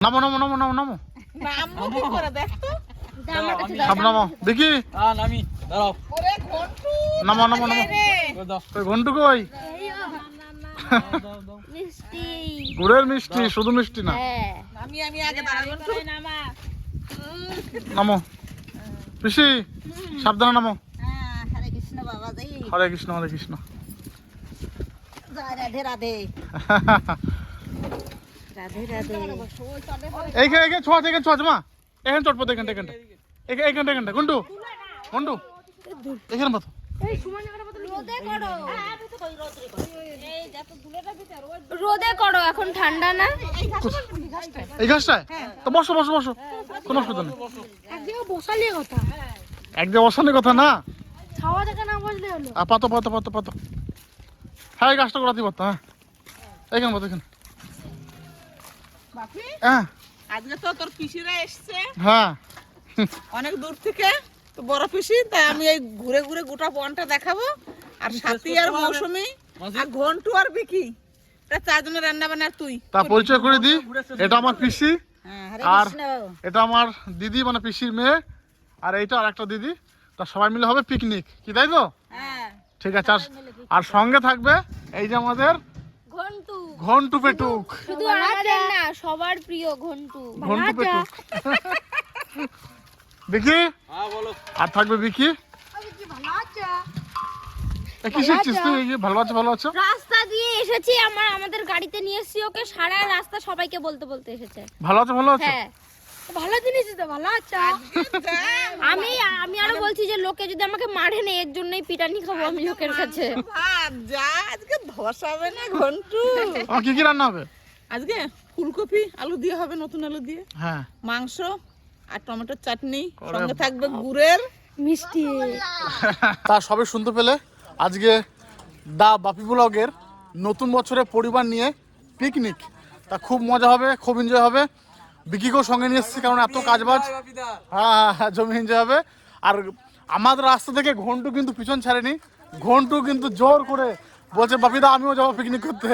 নামো নামো নামো নামো নামো। নামবো কি করে দেখ তো। সব নামো। দেখি। হ্যাঁ নামি। দাঁড়াও। ওরে ঘন্টু। নামো নামো নামো। ঘন্টু কই? মিষ্টি। গুড়ের মিষ্টি শুধু মিষ্টি না। হ্যাঁ। আমি আমি আগে দাঁড়া ঘন্টু। নামো। পিসি সাবধানে নামো। হ্যাঁ, হরে কৃষ্ণ বাবা হরে কৃষ্ণ হরে কৃষ্ণ। রাধে রাধে। এইখানে এইখানে ছোঁয়া থেকে ছোঁয়া মা এখানে চটপো এখানটা এখানটা এখানে এখানটা এখানটা গুন্টু গুন্টু এখানে মাথা রোদে করো। এখন ঠান্ডা না? এই ঘাসটায়। তো বসো বসো বসো। কোনো অসুবিধা নেই। কথা। একদম অশান্তির কথা না? ছাওয়া থেকে না বসলে হলো। আর পাতো পাতো পাতো পাতো। হ্যাঁ এই গাছটা করাতে পারতো হ্যাঁ। এখানে পাতো এখানে বাপি হ্যাঁ। আজকে তো তোর পিসিরা এসছে। হ্যাঁ। অনেক দূর থেকে তো বড় পিসি তাই আমি এই ঘুরে ঘুরে গোটা বনটা দেখাবো। আর সাথী আর মৌসুমি আর ঘন্টু আর বিকি তা চারজনের রান্না বান্না তুই। তা পরিচয় করে এটা আমার পিসি হ্যাঁ আর এটা আমার দিদি মানে পিসির মেয়ে আর এইটা আর একটা দিদি তা সবাই মিলে হবে পিকনিক কি তাই তো? হ্যাঁ। ঠিক আছে আর আর সঙ্গে থাকবে এই যে আমাদের ঘন্টু পেটুক। শুধু আমাদের না সবার প্রিয় ঘন্টু। ঘন্টু পেটুক। দেখি? হ্যাঁ বলো। আর থাকবে বিকি কি শিখছিস তুই ভালো আছো ভালো আছো? রাস্তা দিয়ে এসেছি আমার আমাদের গাড়িতে নিয়ে এসেছি ওকে সারা রাস্তা সবাইকে বলতে বলতে এসেছে। ভালো আছো ভালো আছো? হ্যাঁ। ভালো জিনিস তো ভালো আছো আমি আমি আরও বলছি যে লোকে যদি আমাকে মারে না এর জন্যই পিটানি খাব আমি লোকের কাছে। ভাত যা আজকে ধসাবে না ঘন্টু। কি কি রান্না হবে? আজকে ফুলকপি আলু দিয়ে হবে নতুন আলু দিয়ে। হ্যাঁ। মাংস আর টমেটোর চাটনি সঙ্গে থাকবে গুড়ের। মিষ্টি। তা সবে শুনতে পেলে আজকে দা বাপি ব্লগের নতুন বছরে পরিবার নিয়ে পিকনিক তা খুব মজা হবে খুব এনজয় হবে। বিকিকেও সঙ্গে নিয়ে এসেছি কারণ এত কাজ বাজ হ্যাঁ হ্যাঁ, হ্যাঁ জমি এনজয় হবে। আর আমাদের রাস্তা থেকে ঘন্টু কিন্তু পিছন ছাড়েনি। ঘন্টু কিন্তু জোর করে বলছে বাপিদা আমিও যাব পিকনিক করতে।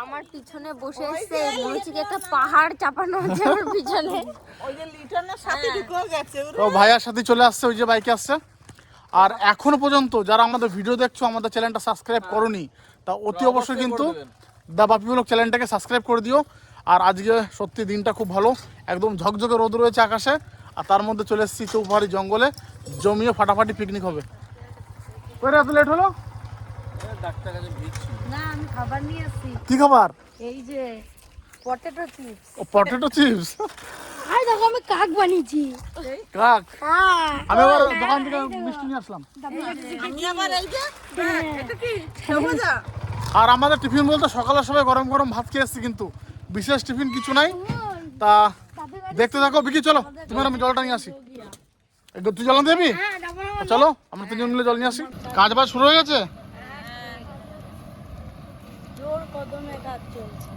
আমার পিছনে বসে এসছে মনে হচ্ছে একটা পাহাড় চাপানো হচ্ছে আমার পিছনে। ওই যে লিটনের সাথে ঢুকেও গেছে ওরে। তো ভাইয়ার সাথে চলে আসছে ওই যে বাইকে আসছে। আর এখনও পর্যন্ত যারা আমাদের ভিডিও দেখছ আমাদের চ্যানেলটা সাবস্ক্রাইব করনি তা অতি অবশ্যই কিন্তু দা বাপি ব্লগ চ্যানেলটাকে সাবস্ক্রাইব করে দিও। আর আজকে সত্যি দিনটা খুব ভালো। একদম ঝকঝকে রোদ রয়েছে আকাশে আর তার মধ্যে চলে এসেছি চৌপাহাড়ি জঙ্গলে। জমিয়ে ফাটাফাটি পিকনিক হবে। কই রে, এত লেট হলো? ডাক্তার কাছে ভিড় ছিল না আমি খাবার নিয়ে কি খাবার? এই যে পটেটো চিপস ও পটেটো চিপস আরে দেখো আমি কাক বানিয়েছি। কাক? হ্যাঁ। আমি আবার দোকান থেকে মিষ্টি নিয়ে আসলাম। আমি আবার এই যে দেখ, এটা কি? সবুজা আর আমাদের টিফিন বলতে সকালে সবাই গরম গরম ভাত খেয়ে এসছি কিন্তু। বিশেষ টিফিন কিছু নাই। তা দেখতে থাকো বিকি চলো। তোমার আমি জলটা নিয়ে আসি। একটু তুই জল যাবি? চলো আমরা তিনজন মিলে জল নিয়ে আসি। কাজ বাজ শুরু হয়ে গেছে? জোর কদমে কাজ চলছে।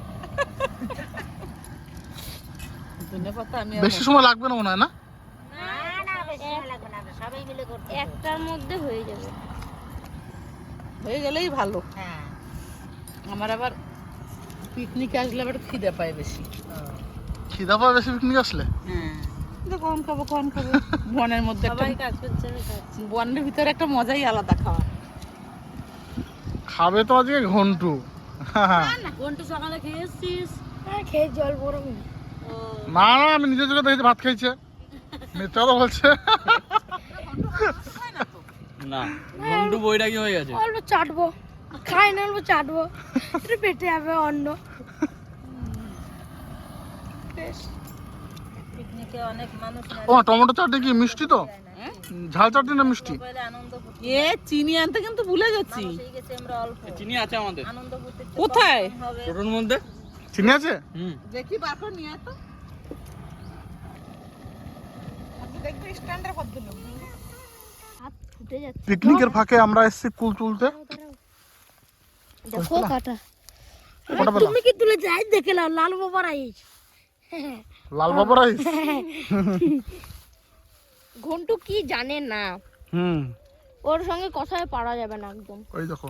ধন্যবাদ আমি বেশি সময় লাগবে না মনে হয় না? সবাই মিলে করতে একটার মধ্যে হয়ে যাবে। হয়ে গেলেই ভালো। হ্যাঁ। আমার আবার পিকনিকে আসলে আবার খিদে পায় বেশি। খিদা পাওয়া বেশি পিকনিক আসলে? হ্যাঁ। কম খাব কম খাব। বনের মধ্যে একটা বনের ভিতরে একটা মজাই আলাদা খাওয়া। খাবে তো আজকে ঘন্টু। কোনটু সকালে খেয়ে এসছিস? হ্যাঁ খেয়ে জল গরম ও। না না আমি নিজের চোখে দেখেছি ভাত খাইছে। মিথ্যা কথা বলছে। না ঘন্টু বইটা কি হয়ে গেছে? অল্প চাটবো। খাই না অল্প চাটবো। পেটে যাবে অন্ন। পিকনিকে অনেক মানুষ না ও টমেটো চাটনি কি মিষ্টি তো? ঝাল চাটনি না মিষ্টি? এ চিনি আনতে কিন্তু ভুলে গেছি। সেই গেছে আমরা অল্প। চিনি আছে আমাদের। আনন্দ কোথায়? মধ্যে। চিনি আছে? হুম। দেখি বার করে নিয়ে আয় তো। আজকে দেখবি স্ট্যান্ডার কত দিল হাত ফুটে যাচ্ছে পিকনিকের ফাঁকে আমরা এসেছি কুল তুলতে। দেখো কাটা তুমি কি তুলে যাই দেখে নাও লাল বাবা রাইস। লাল বাবা রাইস? ঘন্টু কি জানে না? হুম। ওর সঙ্গে কথায় পারা যাবে না একদম। ওই দেখো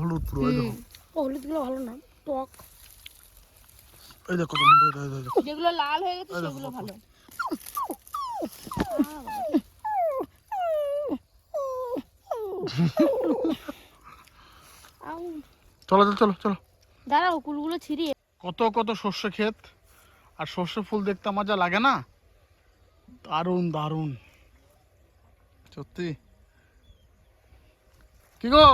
হলুদ পুরো ওই দেখো। ও হলুদগুলো ভালো না টক। এই দেখো। যেগুলো লাল হয়ে গেছে সেগুলো ভালো। আউ, চলো চলো চলো চলো। দাঁড়াও কুলগুলো ছিঁড়িয়ে। কত কত সর্ষে ক্ষেত। আর সর্ষে ফুল দেখতে যা লাগে না দারুণ দারুণ। সত্যি। কি গো?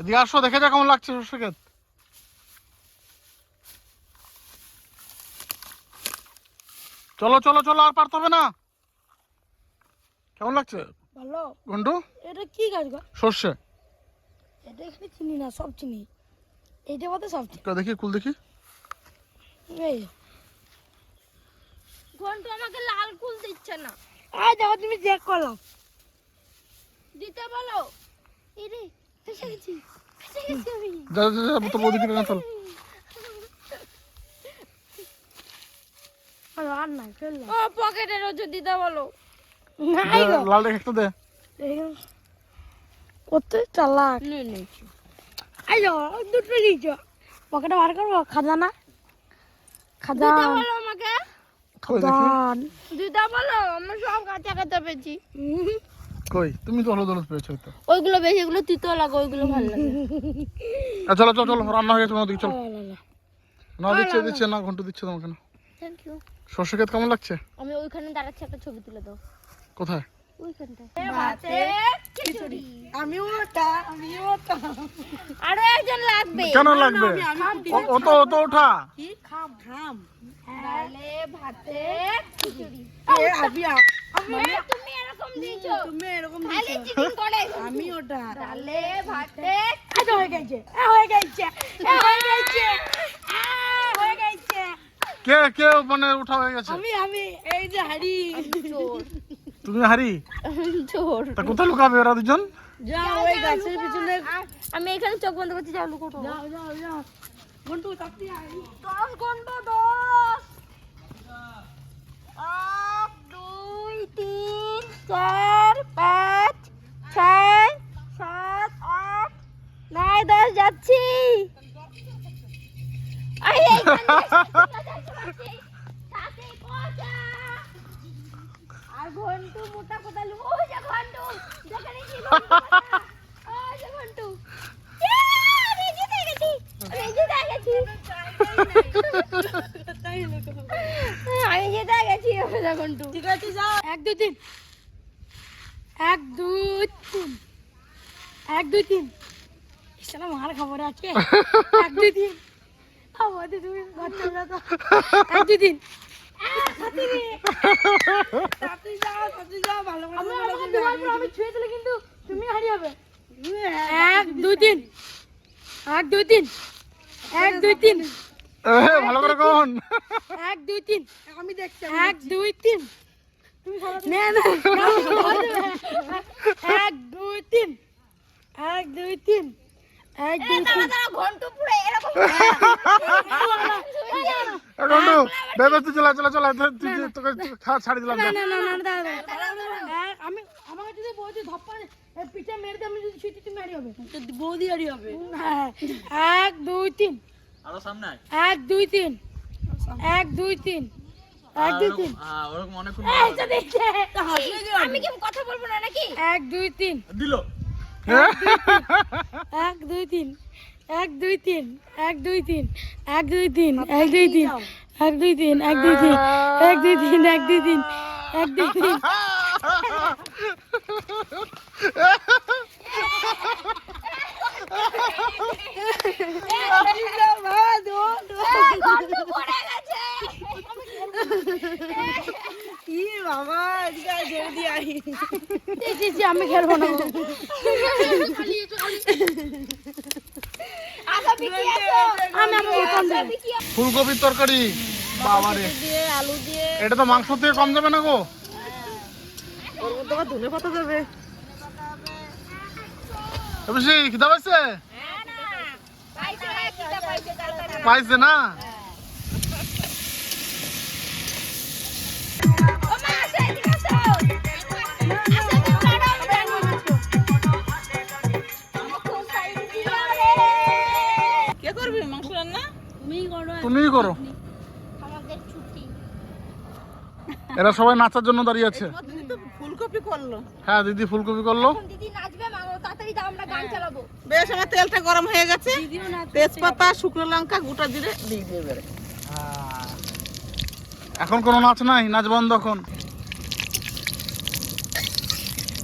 এদিকে আসো দেখে যা কেমন লাগছে সর্ষে ক্ষেত। চলো চলো চলো আর পারতে হবে না। কেমন লাগছে? ভালো। ঘন্টু এটা কি গাছ গো? সর্ষে। এটা এখানে চিনি না সব চিনি। এইটা মতো সব চিনি। দেখি কুল দেখি। এই ঘন্টু আমাকে লাল কুল দিচ্ছে না। আয় দেখো তুমি চেক করলাম দিতে বলো। এরে ফেসে গেছি ফেসে গেছি আমি। যা যা যা তোর বৌদিকে না চল। আর আর না। ফেললাম ও পকেটে রোজ দিতে বলো। নাই লাল রেখে একটা দে। দেখো। কত চালাক। নিয়েছি দুটো নিয়েছো পকেটে বার করব খাজানা। বলো আমাকে। খাজান। দিতে বলো আমরা সব কাঁচা কাঁচা পেয়েছি। কই? তুমি তো হলুদ হলুদ পেয়েছ তো। ওইগুলো বেশি এগুলো তিতো লাগে ওইগুলো ভালো লাগে। চলো চলো চলো রান্না হয়ে গেছে তোমার দিকে চলো। না দিচ্ছে দিচ্ছে না ঘন্টু দিচ্ছে তোমাকে না। থ্যাংক ইউ সর্ষে ক্ষেত কেমন লাগছে? আমি ওইখানে দাঁড়াচ্ছি একটা ছবি তুলে দাও। কোথায়? ওইখানটায়। খিচুড়ি। আমিও ওটা আমিও ওটা। আরও একজন লাগবে। কেন লাগবে? অত অত ওঠা। কি? খাম খাম। ডালে ভাতে খিচুড়ি। এ আমি মানে তুমি এরকম দিয়েছ। তুমি এরকম খালি আমি ওটা। ডালে ভাতে আজ হয়ে গেছে এ হয়ে গেছে এ হয়ে গেছে। হয়ে গেছে। কে কে মানে উঠা হয়ে গেছে? আমি আমি এই যে হাড়ি। চোর। তুমি হারি? চোর তা কোথায় লুকাবে ওরা দুজন? যাও ওই গাছের পিছনে। আমি এখানে চোখ বন্ধ করছি যাও লুকো যাও যাও যাও। কাপড়ি আই দশ ঘণ্টা দশ। এক দুই তিন চার পাঁচ ছয় সাত আট নয় দশ যাচ্ছি। এই, আর ঘন্টু মোটা লুকো? ওই যে ঘন্টু যেখানে ছিল, ওই যে ঘন্টু। আমি জিতে গেছি ঘন্টু। ঠিক আছে যাও। এক দুই তিন। এক দুই তিন। এক দুই তিন। ইসলাম মার খবর আছে। এক দুই তিন। আমাদের তুমি ঘর চলে তো এক দুই তিন। এক, দুই, তিন। এক দুই তিন এক দুই তিন এক দুই তিন আমি দেখছি এক দুই তিন না এক দুই তিন এক দুই তিন এক ঘন্টু পুরো এরকম এখন তো তুই চলা চলা চলা তুই- তুই তুই- তোকে ছাড়ি দিলাম না না না না আমি আমাকে যদি বৌদি ধপ্পা পিঠে মেরে আমি যদি ছুটি তুমি হারি হবে। বৌদি হারি হবে। এক দুই তিন। আরও সামনে এক দুই তিন। এক দুই তিন। এক দুই তিন। হ্যাঁ ওরকম অনেক আমি কি কথা বলব না নাকি? এক দুই তিন। দিল। এক দুই তিন। এক দুই তিন এক দুই তিন এক দুই তিন এক দুই তিন এক দুই তিন এক দুই তিন এক দুই তিন এক দুই তিন এক দুই তিন। আমি খেলব না। ফুলকপির তরকারি? বাবারে। এটা তো মাংস থেকে কম যাবে না গো? ধনে পাতা যাবে। পাইছে? পাইছে না? আমি খুব সাইজ দিও রে কে করবি মাংস রান্না তুমি করো ছুটি। এরা সবাই নাচার জন্য দাঁড়িয়ে আছে। দিদি ফুলকপি করল। হ্যাঁ দিদি ফুলকপি করল। এখন দিদি নাচবে তাড়াতাড়ি আমরা গান চালাবো। বেশ আমার তেলটা গরম হয়ে গেছে। তেজপাতা শুকনো লঙ্কা গোটা জিরে দিয়ে দিয়ে এখন কোনো নাচ নাই নাচ বন্ধ এখন।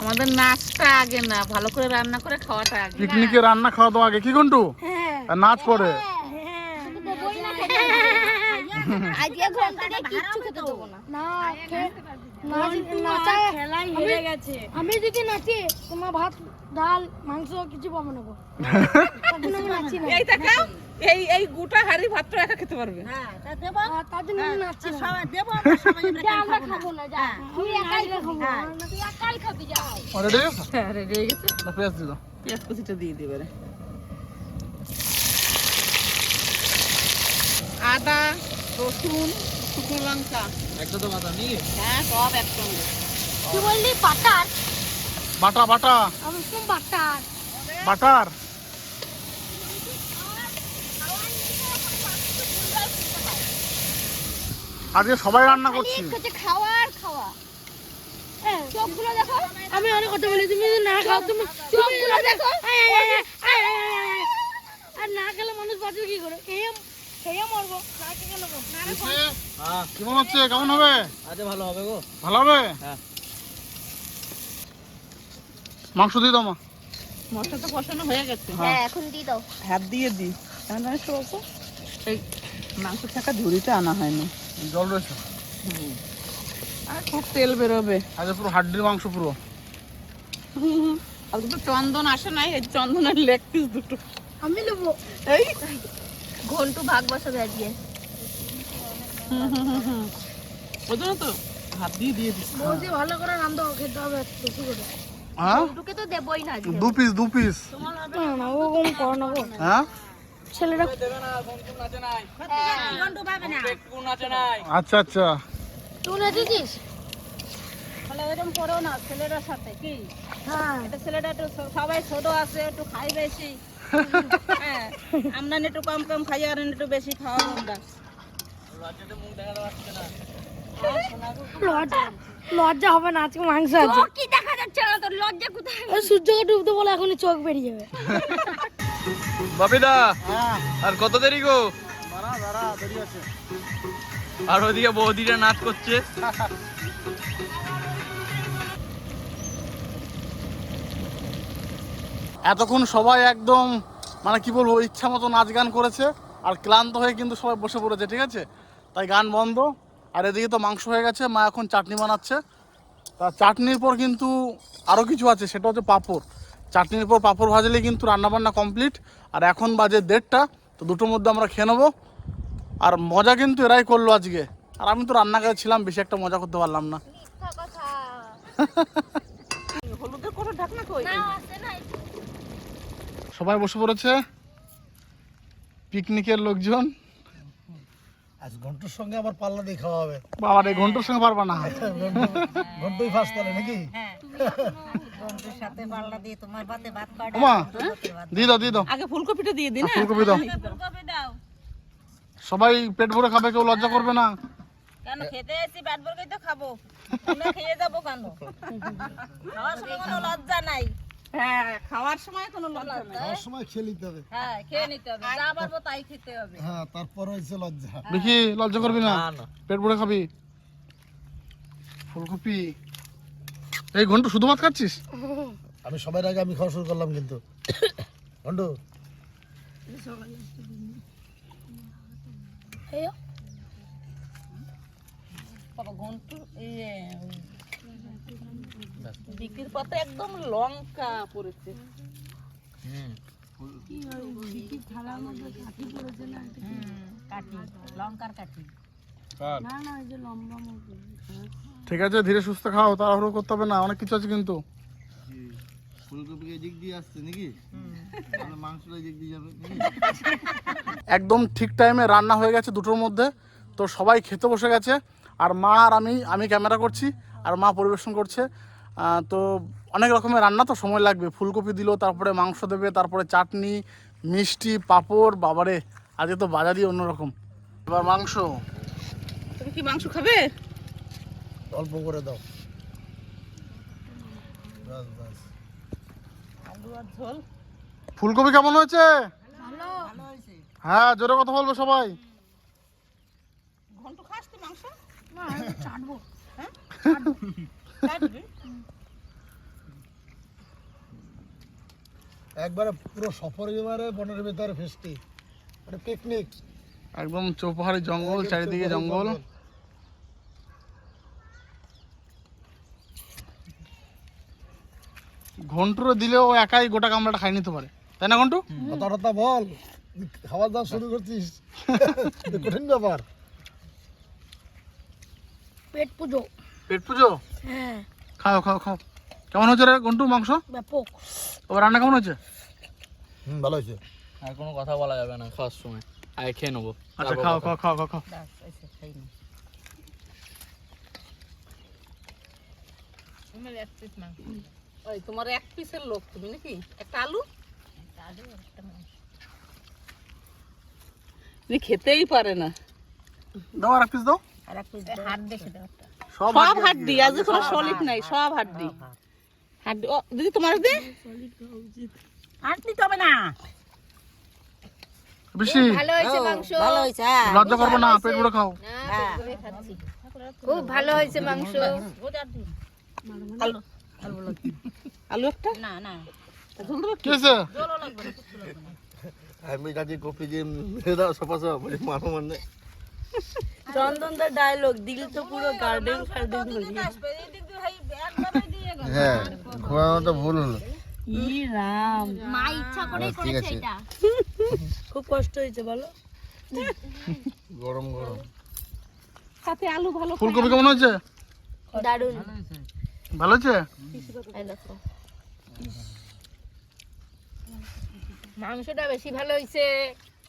আমাদের নাচটা আগে না ভালো করে রান্না করে খাওয়াটা আগে পিকনিকে রান্না খাওয়া দাওয়া আগে। কি ঘন্টু হ্যাঁ। নাচ পড়ে আজকে ঘণ্টা দিয়ে কিচ্ছু খেতে দেবো না। না। নাচায় খেলাই হেরে গেছে। আমি যদি নাচি তোমার ভাত ডাল মাংস কিছু পাবো না গো। এই দেখাও এই এই গোটা হাড়ি ভাতটা একা খেতে পারবে। হ্যাঁ তা দেবো। তার জন্য আমি নাচছি না। সবাই দেবো আমরা সবাই আমরা খাব না। যা। আমি একাই খাব। তুই একাই খাবি যাও রেডি গেছে? হ্যাঁ রেডি না পেঁয়াজ দিল পেঁয়াজ কুচিটা দিয়ে দিবে রে আদা রসুন শুকনো লঙ্কা। নাকি? হ্যাঁ সব একসঙ্গে। তুই বললি পাটার বাটা বাটা। আমি বাটার। বাটার? আজকে সবাই রান্না করছি। খাওয়ার খাওয়া খাওয়া। চোখগুলো দেখো। আমি অনেক কথা বলি তুমি না খাও তুমি চোখগুলো দেখো। আর না খেলে মানুষ বাঁচবে কি করে? খেয়ে মরবো। হ্যাঁ কেমন হচ্ছে কেমন হবে? ভালো হবে গো। ভালো হবে? হ্যাঁ। মাংস দিয়ে দাও মা। মশলা তো কষানো হয়ে গেছে। হ্যাঁ। এখন দিয়ে দাও। হাত দিয়ে দিই তাহলে একটু এই মাংস থাকা ঝুড়িতে আনা হয়নি। জল রয়েছে। আর খুব তেল বেরোবে। আজ পুরো হাড্ডির মাংস পুরো। আর তো চন্দন আসে নাই এই চন্দনের লেগ পিস দুটো। আমি নেব। এই ঘন্টু ভাগ বসাবে আজকে। ওই জন্য তো হাত দিয়ে দিয়ে দিচ্ছি। বলছি ভালো করে রান্ধো খেতে হবে বেশি করে হ্যাঁ? ঘন্টুকে তো দেবই না আজকে। দু পিস দু পিস না না ও কম করো না গো হ্যাঁ? ছেলেরা দেবে না ঘন্টু নাচে নাই গন্ডু পাবে না। একটু নাচে নাই আচ্ছা আচ্ছা। তুই নেচেছিস? তাহলে ওইরকম করো না ছেলেটার সাথে কি? হ্যাঁ। এটা ছেলেটা একটু সবাই ছোট আছে একটু খাই বেশি। হ্যাঁ আমরা একটু কম কম খাই আর একটু বেশি খাওয়া আমরা। লজ্জা লজ্জা হবে না আজকে মাংস আছে। কি দেখা যাচ্ছে না তোর? লজ্জা কোথায়? ওই সূর্যকে ডুবতে বলে এখনই চোখ বেরিয়ে যাবে। বাপিদা হ্যাঁ। আর কত দেরি গো? আর ওদিকে বৌদিরা নাচ করছে। এতক্ষণ সবাই একদম মানে কি বলব ইচ্ছা মতো নাচ গান করেছে আর ক্লান্ত হয়ে কিন্তু সবাই বসে পড়েছে ঠিক আছে? তাই গান বন্ধ। আর এদিকে তো মাংস হয়ে গেছে মা এখন চাটনি বানাচ্ছে। তা চাটনির পর কিন্তু আরও কিছু আছে সেটা হচ্ছে পাঁপড়। চাটনির পর পাঁপড় ভাজলেই কিন্তু রান্নাবান্না কমপ্লিট। আর এখন বাজে দেড়টা তো দুটোর মধ্যে আমরা খেয়ে নেব। আর মজা কিন্তু এরাই করল আজকে। আর আমি তো রান্নাঘরে ছিলাম বেশি একটা মজা করতে পারলাম না। হলুদের কোনো ঢাকনা কই? না আছে না সবাই বসে পড়েছে? পিকনিকের লোকজন? আজ ঘন্টুর সঙ্গে আবার পাল্লা দিয়ে খাওয়া হবে। বাবার এই ঘণ্টার সঙ্গে পারবা না। ঘন্টুই ফার্স্ট তাহলে নাকি? সবাই পেট ভরে খাবে কেউ লজ্জা করবে না। কেন খেতে এসেছি ব্যাট বলকেই তো খাব। আমরা খেয়ে যাব কেন? কোনো লজ্জা নাই। হ্যাঁ খাওয়ার সময় কোনো লজ্জা নেই। খাওয়ার সময় খেয়ে নিতে হবে। হ্যাঁ খেয়ে নিতে হবে। যা পারব তাই খেতে হবে। হ্যাঁ তারপর হয়েছে লজ্জা। দেখি লজ্জা করবি না। পেট ভরে খাবি? ফুলকপি? এই ঘন্টু শুধু ভাত খাচ্ছিস? আমি সবাই আগে আমি খাওয়া শুরু করলাম কিন্তু। ঘন্টু। ঘন্টু বিক্রির পথে একদম লঙ্কা পড়েছে। কাটি লঙ্কার কাটি না না এই যে লম্বা মতো। ঠিক আছে ধীরে সুস্থ খাও তাড়াহুড়ো করতে হবে না অনেক কিছু আছে কিন্তু। ফুলকপি এদিক দিয়ে আসছে নাকি? মাংসটা এদিক দিয়ে যাবে একদম ঠিক টাইমে রান্না হয়ে গেছে দুটোর মধ্যে তো সবাই খেতে বসে গেছে আর মা আর আমি আমি ক্যামেরা করছি আর মা পরিবেশন করছে তো অনেক রকমের রান্না তো সময় লাগবে। ফুলকপি দিল তারপরে মাংস দেবে তারপরে চাটনি মিষ্টি পাঁপড় বাবারে আজকে তো বাজারই অন্যরকম। এবার মাংস। তুমি কি মাংস খাবে? অল্প করে দাও। বাস বাস আলু আর ঝোল। ফুলকপি কেমন হয়েছে? হ্যাঁ জোরে কথা বলব সবাই। ঘন্ট খাস মাংস? না আমি চাটবো। কাটবি একবারে পুরো সফর এবারে বনের ভেতরে ফেস্টি মানে পিকনিক একদম চৌপাহাড়ি জঙ্গল চারিদিকে জঙ্গল। ঘন্টুর দিলেও একাই গোটা কামড়াটা খাই নিতে পারে। তাই না ঘন্টু? কথা টথা বল খাওয়া দাওয়া শুরু করছিস? কঠিন ব্যাপার। পেট পুজো। পেট পুজো? হ্যাঁ। খাও খাও খাও। কেমন হচ্ছে রে ঘন্টু মাংস? ব্যাপক। ওর রান্না কেমন হচ্ছে হুম ভালো হয়েছে। আর কোনো কথা বলা যাবে না খাওয়ার সময়। আগে খেয়ে নেব। আচ্ছা খাও খাও খাও খাও খাও। আমার এক পিস মাংস। ওই তোমার এক পিসের লোক তুমি নাকি? একটা আলু? তুমি খেতেই পারে না। দাও আর এক পিস দাও। সব সব হাড্ডি আজ কোনো সলিড নাই সব হাড্ডি হাড্ডি ও দিদি তোমার দি হাড্ডি তবে না। বেশি ভালো হয়েছে মাংস। ভালো হয়েছে লজ্জা করব না পেট ভরে খাও। খুব ভালো হয়েছে মাংস। আলু। আলু একটা? না না। আমি কাজে কপি দিয়ে সফা সপ মানো মানে চন্দনদার ডায়লগ দিল তো পুরো গার্ডেন গার্ডেন হয়ে হ্যাঁ ঘোরানোটা ভুল হলো। ই রাম। মা ইচ্ছা করেই করেছে এটা। খুব কষ্ট হয়েছে বলো। গরম গরম। সাথে আলু ভালো ফুলকপি কেমন হয়েছে? দারুণ ভালো হয়েছে? মাংসটা বেশি ভালো হয়েছে।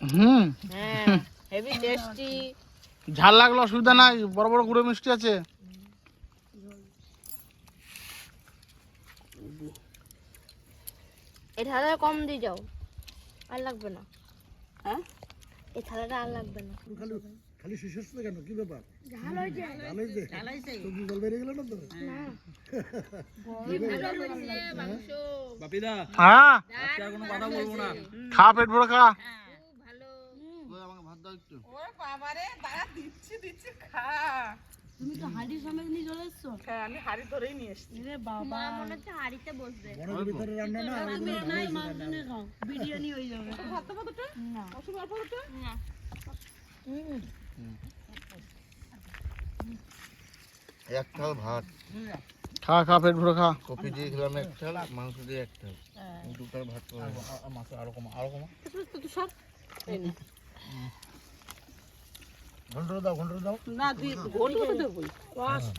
হুম। হ্যাঁ হেভি টেস্টি ঝাল লাগল অসুবিধা নাই বড় বড় গুঁড়ো মিষ্টি আছে। এই থালাটা কম দিয়ে যাও আর লাগবে না। হ্যাঁ? এই থালাটা আর লাগবে না। খালি খালি শেষ কেন? কি ব্যাপার? ঝাল হয়েছে। ঝাল হয়েছে? সবজি জল বেরিয়ে গেল না তো? বাপিদা হ্যাঁ? কোনো কথা বলব না। খা পেট ভরে খা। ভাত দাও একটু। ওরে বাবারে দাঁড়া দিচ্ছি দিচ্ছি খা। তুমি তো হাঁড়ি সমেত নিয়ে চলে এসছো? হ্যাঁ আমি হাড়ি ধরেই নিয়ে এসছি। রে বাবা। মনে হচ্ছে হাড়িতে বসবে। বনের ভিতরে রান্না না নাই মাংস খাও। বিরিয়ানি হয়ে যাবে। ভাত দেবো দুটো অসুবিধা অল্প দুটো এক থাল ভাত। খা খা পেট ভরে খা। কপি দিয়ে খেলাম এক থাল মাংস দিয়ে এক থাল। দু ভাত মাছ আরও কমা আরও কমা। সব এই নে। ঘণ্টা দাও ঘণ্টা দাও না তুই গোল করে দেবো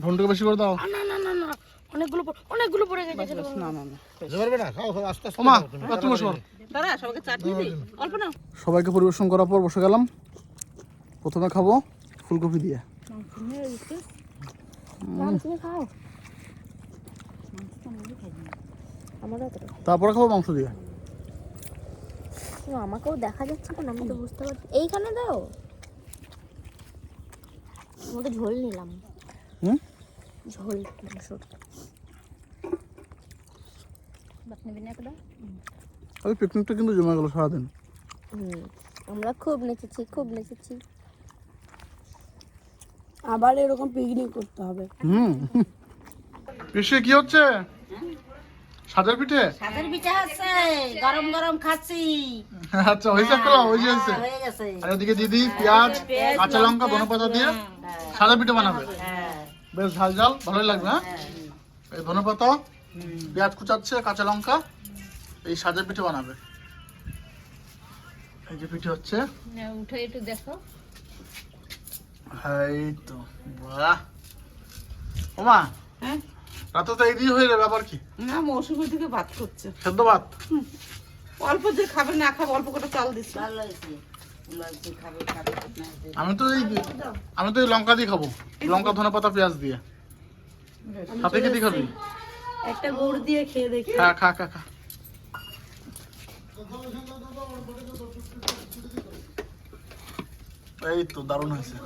ঘন্টুকে বেশি করে দাও। না না না না অনেকগুলো অনেকগুলো পড়ে গেছে না। না না। সবাইকে পরিবেশন করার পর বসে গেলাম। প্রথমে খাব ফুলকপি দিয়ে। মাংস খাও। তারপরে খাব মাংস দিয়ে। আমাকেও দেখা যাচ্ছে না আমি তো বুঝতে পারছি। এইখানে দাও। ওটা ঝোল নিলাম। হুম? ঝোল মাংসর ওই পিকনিকটা কিন্তু জমে গেল সারাদিন। আমরা খুব নেচেছি খুব নেচেছি। আবার এরকম পিকনিক করতে হবে। হুম। পিসে কি হচ্ছে? সাজার পিঠে? সাদের পিঠা আছে গরম গরম খাচ্ছি। আচ্ছা হয়েছে পেলাম ওই যে হয়েছে। হয়ে গেছে। আর এদিকে দিদি পেঁয়াজ কাঁচা লঙ্কা ধনে পাতা দিয়ে। সাদা পিঠে বানাবে? বেশ ঝাল ঝাল ভালোই লাগবে হ্যাঁ? এই ধনে পাতা পেঁয়াজ কুচাচ্ছে কাঁচা লঙ্কা এই সাজা পিঠে বানাবে। এই যে পিঠে হচ্ছে। উঠে একটু দেখো। হ্যাঁ এই তো বাহ। ওমা হ্যাঁ? রাতে তো এই হয়ে যাবে আবার কি? না মৌসুমি থেকে ভাত করছে। সেদ্ধ ভাত? অল্প যে খাবে না খাবে অল্প করে চাল দিচ্ছে। ভালো আমি তো এই আমি তো এই লঙ্কা দিয়ে খাব। লঙ্কা ধনে পাতা পেঁয়াজ দিয়ে। সাথে দিয়ে খাবি? একটা গুড় দিয়ে খেয়ে দেখি। খা খা খা খা। এই তো দারুণ হয়েছে।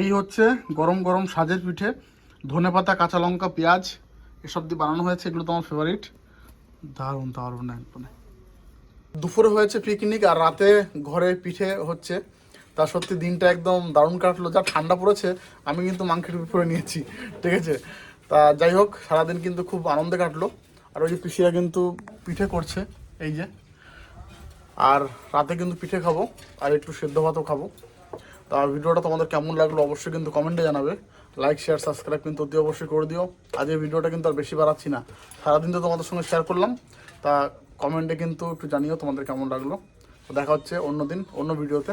এই হচ্ছে গরম গরম সাজের পিঠে ধনে পাতা কাঁচা লঙ্কা পেঁয়াজ এসব দিয়ে বানানো হয়েছে। এগুলো তো আমার ফেভারিট দারুণ দারুণ একদম। দুপুরে হয়েছে পিকনিক আর রাতে ঘরে পিঠে হচ্ছে। তা সত্যি দিনটা একদম দারুণ কাটলো। যা ঠান্ডা পড়েছে, আমি কিন্তু মাংসের উপরে নিয়েছি, ঠিক আছে? তা যাই হোক, সারাদিন কিন্তু খুব আনন্দে কাটলো। আর ওই যে পিসিরা কিন্তু পিঠে করছে, এই যে। আর রাতে কিন্তু পিঠে খাব, আর একটু সেদ্ধ ভাতও খাব। তা ভিডিওটা তোমাদের কেমন লাগল অবশ্যই কিন্তু কমেন্টে জানাবে। লাইক শেয়ার সাবস্ক্রাইব কিন্তু অতি অবশ্যই করে দিও। আজ এই ভিডিওটা কিন্তু আর বেশি বাড়াচ্ছি না। সারাদিন তো তোমাদের সঙ্গে শেয়ার করলাম। তা কমেন্টে কিন্তু একটু জানিও তোমাদের কেমন লাগল। দেখা হচ্ছে অন্য দিন অন্য ভিডিওতে